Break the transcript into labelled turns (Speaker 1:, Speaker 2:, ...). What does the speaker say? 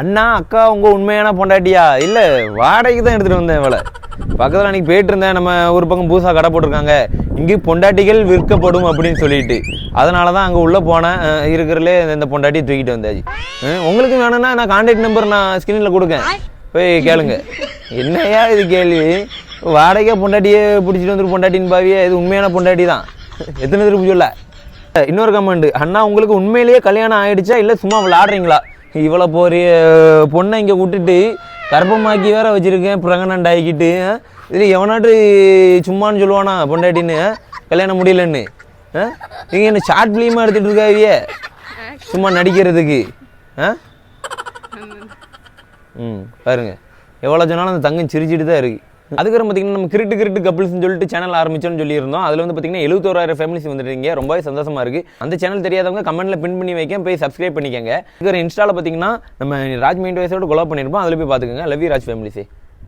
Speaker 1: அண்ணா அக்கா உங்க உண்மையான பொண்டாட்டியா? இல்ல வாடகைக்கு தான் எடுத்துட்டு வந்தேன் இவளை. பக்கத்துல அன்னைக்கு போயிட்டு இருந்தேன் நம்ம ஒரு பக்கம் பூசா கடை போட்டிருக்காங்க. இங்கே பொண்டாட்டிகள் விற்கப்படும் அப்படின்னு சொல்லிட்டு. அதனால தான் அங்கே உள்ளே போனேன். இருக்கிறலே இந்த பொண்டாட்டியை தூக்கிட்டு வந்தாச்சு. உங்களுக்கு வேணும்னா நான் கான்டாக்ட் நம்பர் நான் ஸ்கிரீனில் கொடுக்கேன். போய் கேளுங்க. என்னையா இது கேள்வி? வாடகையாக பொண்டாட்டியே பிடிச்சிட்டு வந்துரு பொண்டாட்டின்னு பாவியே. இது உண்மையான பொண்டாட்டி தான். எத்தனை திருப்பி சொல்ல? இன்னொரு கமெண்ட் அண்ணா உங்களுக்கு உண்மையிலேயே கல்யாணம் ஆகிடுச்சா இல்லை சும்மா விளாடுறீங்களா இவ்வளோ போறிய பொண்ணை இங்கே விட்டுட்டு கர்ப்பமாக்கி வேற வச்சிருக்கேன் ப்ரெக்னண்ட் ஆகிக்கிட்டு இது எவனாட்டு சும்மான்னு சொல்லுவானா பொண்டாட்டின்னு? ஆ? கல்யாணம் முடியலன்னு நீங்கள் என்ன ஷார்ட் ஃபிலிமாக எடுத்துகிட்டு இருக்காவியே சும்மா நடிக்கிறதுக்கு ஆ? ம் பாருங்க. எவ்வளோ சொன்னாலும் அந்த தங்கம் சிரிச்சிட்டு தான் இருக்கு. அதுக்கப்புறம் பார்த்தீங்கன்னா நம்ம கிரிட்டு கிரிட்டு கப்பிள்ஸ்னு சொல்லிட்டு சேனல் ஆரம்பிச்சோன்னு சொல்லியிருந்தோம். அதில் வந்து பார்த்தீங்கன்னா எழுபத்தோராயிரம் ஃபேமிலிஸ் வந்துருக்கீங்க ரொம்பவே சந்தோஷமா இருக்கு. அந்த சேனல் தெரியாதவங்க கமெண்ட்ல பின் பண்ணி வைக்க போய் சப்ஸ்கிரைப் பண்ணிக்கங்க. இதுக்கு இன்ஸ்டாவில் பார்த்தீங்கன்னா நம்ம ராஜ் மைண்ட் வயசோட கொலா பண்ணியிருப்போம் அதில் போய் பார்த்துக்கோங்க லவ் ராஜ் ஃபேமிலிஸே